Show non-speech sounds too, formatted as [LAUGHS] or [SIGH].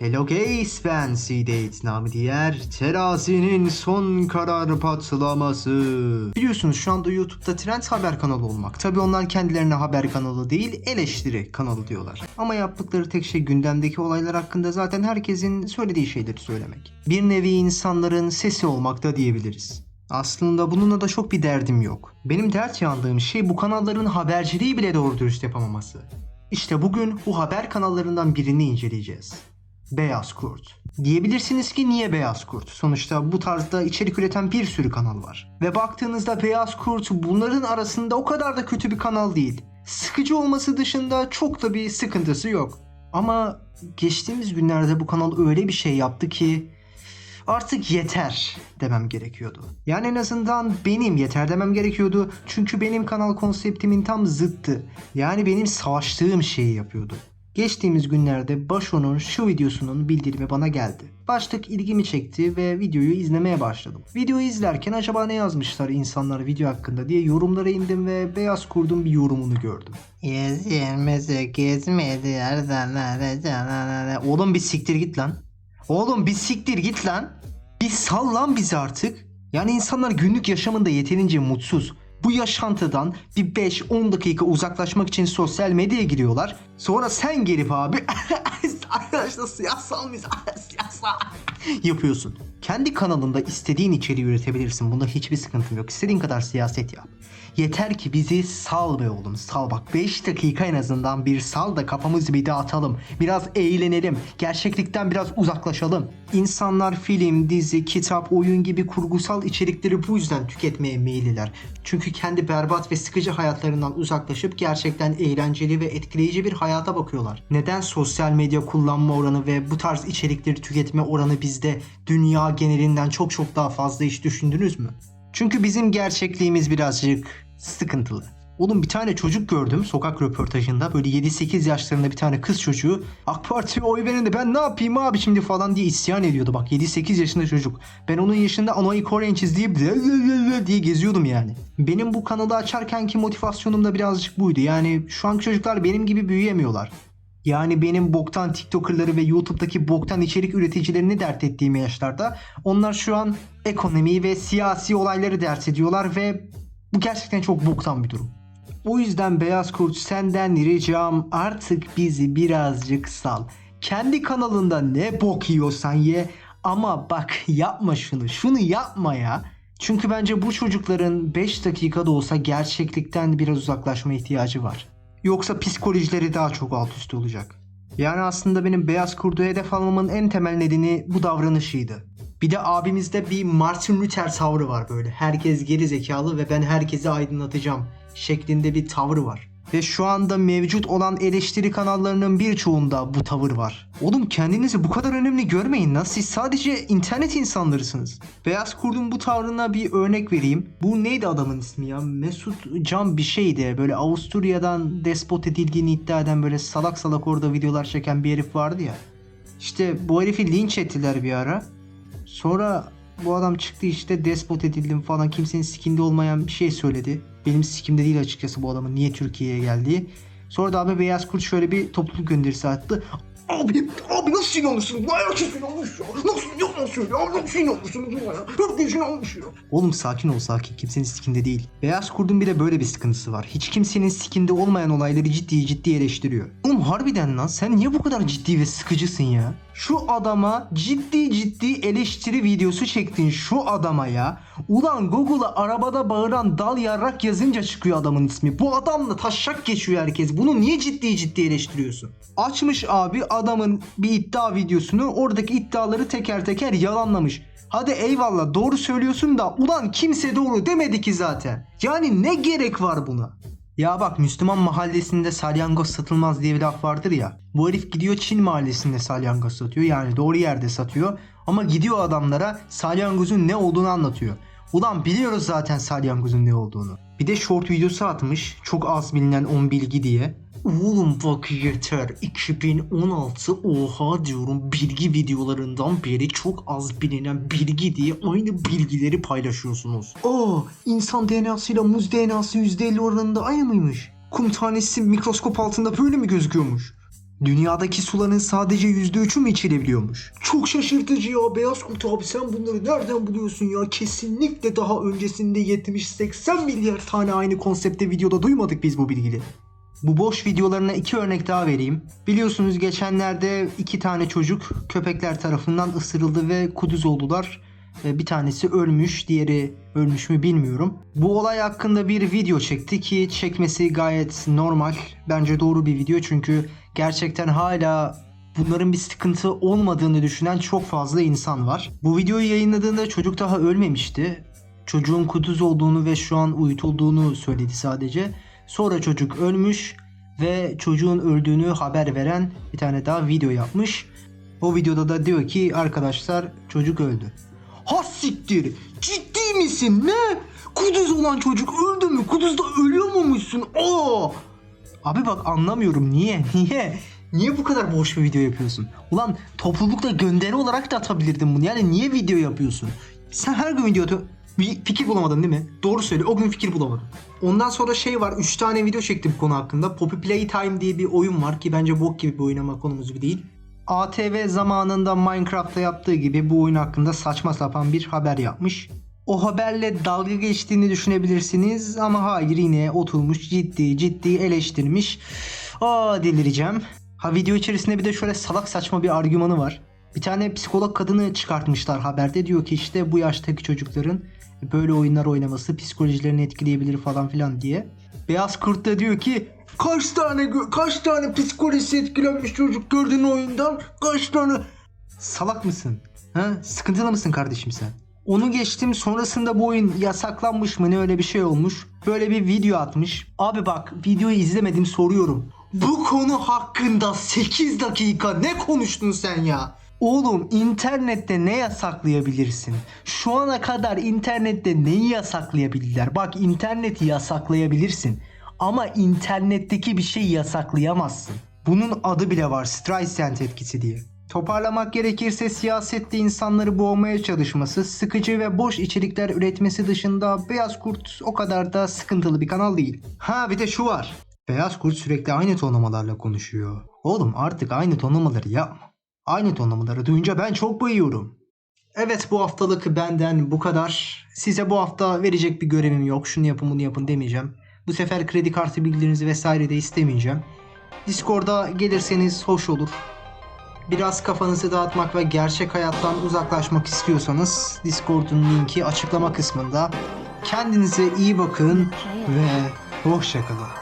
Hello guys ben C-Date namı diğer terazinin son karar patlaması. Biliyorsunuz şu anda YouTube'da trend haber kanalı olmak. Tabi onlar kendilerine haber kanalı değil eleştiri kanalı diyorlar. Ama yaptıkları tek şey gündemdeki olaylar hakkında zaten herkesin söylediği şeyleri söylemek. Bir nevi insanların sesi olmak da diyebiliriz. Aslında bununla da çok bir derdim yok. Benim dert yandığım şey bu kanalların haberciliği bile doğru dürüst yapamaması. İşte bugün bu haber kanallarından birini inceleyeceğiz. Beyaz Kurt. Diyebilirsiniz ki niye Beyaz Kurt? Sonuçta bu tarzda içerik üreten bir sürü kanal var. Ve baktığınızda Beyaz Kurt bunların arasında o kadar da kötü bir kanal değil. Sıkıcı olması dışında çok da bir sıkıntısı yok. Ama geçtiğimiz günlerde bu kanal öyle bir şey yaptı ki artık yeter demem gerekiyordu. Yani en azından benim yeter demem gerekiyordu. Çünkü benim kanal konseptimin tam zıttı. Yani benim savaştığım şeyi yapıyordu. Geçtiğimiz günlerde Başo'nun şu videosunun bildirimi bana geldi. Başlık ilgimi çekti ve videoyu izlemeye başladım. Videoyu izlerken acaba ne yazmışlar insanlar video hakkında diye yorumlara indim ve Beyaz Kurd'un bir yorumunu gördüm. 128 milyar canana Oğlum bir siktir git lan. Oğlum bir siktir git lan. Bir sal lan bizi artık. Yani insanlar günlük yaşamında yeterince mutsuz. Bu yaşantıdan bir 5-10 dakika uzaklaşmak için sosyal medyaya giriyorlar. Sonra sen gelip abi [LAUGHS] arkadaşlar siyasal mizah [LAUGHS] siyasal yapıyorsun. Kendi kanalında istediğin içeriği üretebilirsin. Bunda hiçbir sıkıntım yok. İstediğin kadar siyaset yap. Yeter ki bizi sal be oğlum sal bak 5 dakika en azından bir sal da kafamızı bir dağıtalım. Biraz eğlenelim. Gerçeklikten biraz uzaklaşalım. İnsanlar film, dizi, kitap, oyun gibi kurgusal içerikleri bu yüzden tüketmeye meyilliler. Çünkü kendi berbat ve sıkıcı hayatlarından uzaklaşıp gerçekten eğlenceli ve etkileyici bir hayata bakıyorlar. Neden sosyal medya kullanma oranı ve bu tarz içerikleri tüketme oranı bizde dünya genelinden çok çok daha fazla hiç düşündünüz mü? Çünkü bizim gerçekliğimiz birazcık sıkıntılı. Oğlum bir tane çocuk gördüm sokak röportajında böyle 7-8 yaşlarında bir tane kız çocuğu AK Parti'ye oy verin de ben ne yapayım abi şimdi falan diye isyan ediyordu bak 7-8 yaşında çocuk. Ben onun yaşında Anayı Korean izleyip [LAUGHS] diye geziyordum yani. Benim bu kanalı açarkenki motivasyonum da birazcık buydu yani şu anki çocuklar benim gibi büyüyemiyorlar. Yani benim boktan TikToker'ları ve YouTube'daki boktan içerik üreticilerini dert ettiğim yaşlarda onlar şu an ekonomiyi ve siyasi olayları dert ediyorlar ve bu gerçekten çok boktan bir durum. O yüzden Beyaz Kurt senden ricam artık bizi birazcık sal. Kendi kanalında ne bok yiyorsan ye ama bak yapma şunu şunu yapma ya. Çünkü bence bu çocukların 5 dakikada olsa gerçeklikten biraz uzaklaşma ihtiyacı var. Yoksa psikolojileri daha çok alt üst olacak. Yani aslında benim beyaz kurdu hedef almamın en temel nedeni bu davranışıydı. Bir de abimizde bir Martin Luther tavrı var böyle. Herkes geri zekalı ve ben herkesi aydınlatacağım şeklinde bir tavır var. Ve şu anda mevcut olan eleştiri kanallarının birçoğunda bu tavır var. Oğlum kendinizi bu kadar önemli görmeyin lan. Siz sadece internet insanlarısınız. Beyaz Kurd'un bu tavrına bir örnek vereyim. Bu neydi adamın ismi ya? Mesut Can bir şeydi. Böyle Avusturya'dan despot edildiğini iddia eden böyle salak salak orada videolar çeken bir herif vardı ya. İşte bu herifi linç ettiler bir ara. Sonra bu adam çıktı işte despot edildim falan kimsenin sikinde olmayan bir şey söyledi. Benim sikimde değil açıkçası bu adamın niye Türkiye'ye geldiği. Sonra da abi Beyaz Kurt şöyle bir topluluk gönderisi attı. Abi, abi nasıl inanırsın? Vay herkes inanmış ya. Nasıl inanırsın ya? Nasıl inanırsın? Herkes inanmış ya. Oğlum sakin ol sakin. Kimsenin sikinde değil. Beyaz Kurt'un bir de böyle bir sıkıntısı var. Hiç kimsenin sikinde olmayan olayları ciddi ciddi eleştiriyor. Oğlum harbiden lan sen niye bu kadar ciddi ve sıkıcısın ya? Şu adama ciddi ciddi eleştiri videosu çektin şu adama ya. Ulan Google'a arabada bağıran dal yarrak yazınca çıkıyor adamın ismi. Bu adamla taşak geçiyor herkes. Bunu niye ciddi ciddi eleştiriyorsun? Açmış abi adamın bir iddia videosunu oradaki iddiaları teker teker yalanlamış. Hadi eyvallah doğru söylüyorsun da ulan kimse doğru demedi ki zaten. Yani ne gerek var buna? Ya bak Müslüman mahallesinde salyangoz satılmaz diye bir laf vardır ya. Bu herif gidiyor Çin mahallesinde salyangoz satıyor. Yani doğru yerde satıyor. Ama gidiyor adamlara salyangozun ne olduğunu anlatıyor. Ulan biliyoruz zaten salyangozun ne olduğunu. Bir de short videosu atmış. Çok az bilinen 10 bilgi diye. Oğlum bak yeter. 2016 oha diyorum bilgi videolarından beri çok az bilinen bilgi diye aynı bilgileri paylaşıyorsunuz. Aa insan DNA'sıyla muz DNA'sı %50 oranında aynı mıymış? Kum tanesi mikroskop altında böyle mi gözüküyormuş? Dünyadaki suların sadece %3'ü mü içilebiliyormuş? Çok şaşırtıcı ya Beyaz Kurt abi sen bunları nereden buluyorsun ya? Kesinlikle daha öncesinde 70-80 milyar tane aynı konsepte videoda duymadık biz bu bilgileri. Bu boş videolarına iki örnek daha vereyim. Biliyorsunuz geçenlerde iki tane çocuk köpekler tarafından ısırıldı ve kuduz oldular. Ee, Bir tanesi ölmüş, diğeri ölmüş mü bilmiyorum. Bu olay hakkında bir video çekti ki çekmesi gayet normal. Bence doğru bir video çünkü gerçekten hala bunların bir sıkıntı olmadığını düşünen çok fazla insan var. Bu videoyu yayınladığında çocuk daha ölmemişti. Çocuğun kuduz olduğunu ve şu an uyutulduğunu söyledi sadece. Sonra çocuk ölmüş ve çocuğun öldüğünü haber veren bir tane daha video yapmış. O videoda da diyor ki arkadaşlar çocuk öldü. Ha siktir. Ciddi misin? Ne? Kuduz olan çocuk öldü mü? Kuduzda ölüyor muymuşsun? Oo! Abi bak anlamıyorum niye? [LAUGHS] Niye? Niye bu kadar boş bir video yapıyorsun? Ulan toplulukta gönderi olarak da atabilirdin bunu. Yani niye video yapıyorsun? Sen her gün video atıyorsun. Bir fikir bulamadın değil mi? Doğru söyle. O gün fikir bulamadım. Ondan sonra şey var. 3 tane video çektim konu hakkında. Poppy Playtime diye bir oyun var ki bence bok gibi bir oyun ama konumuz gibi değil. ATV zamanında Minecraft'ta yaptığı gibi bu oyun hakkında saçma sapan bir haber yapmış. O haberle dalga geçtiğini düşünebilirsiniz ama hayır yine oturmuş ciddi ciddi eleştirmiş. Aa delireceğim. Ha video içerisinde bir de şöyle salak saçma bir argümanı var. Bir tane psikolog kadını çıkartmışlar haberde diyor ki işte bu yaştaki çocukların böyle oyunlar oynaması psikolojilerini etkileyebilir falan filan diye. Beyaz Kurt da diyor ki kaç tane kaç tane psikolojisi etkilenmiş çocuk gördün oyundan kaç tane salak mısın? Ha? Sıkıntılı mısın kardeşim sen? Onu geçtim sonrasında bu oyun yasaklanmış mı ne öyle bir şey olmuş. Böyle bir video atmış. Abi bak videoyu izlemedim soruyorum. Bu konu hakkında 8 dakika ne konuştun sen ya? Oğlum internette ne yasaklayabilirsin? Şu ana kadar internette neyi yasaklayabildiler? Bak interneti yasaklayabilirsin. Ama internetteki bir şey yasaklayamazsın. Bunun adı bile var Streisand etkisi diye. Toparlamak gerekirse siyasette insanları boğmaya çalışması, sıkıcı ve boş içerikler üretmesi dışında Beyaz Kurt o kadar da sıkıntılı bir kanal değil. Ha bir de şu var. Beyaz Kurt sürekli aynı tonlamalarla konuşuyor. Oğlum artık aynı tonlamaları yapma. Aynı tonlamaları duyunca ben çok bayıyorum. Evet bu haftalık benden bu kadar. Size bu hafta verecek bir görevim yok. Şunu yapın bunu yapın demeyeceğim. Bu sefer kredi kartı bilgilerinizi vesaire de istemeyeceğim. Discord'a gelirseniz hoş olur. Biraz kafanızı dağıtmak ve gerçek hayattan uzaklaşmak istiyorsanız Discord'un linki açıklama kısmında. Kendinize iyi bakın ve hoşçakalın.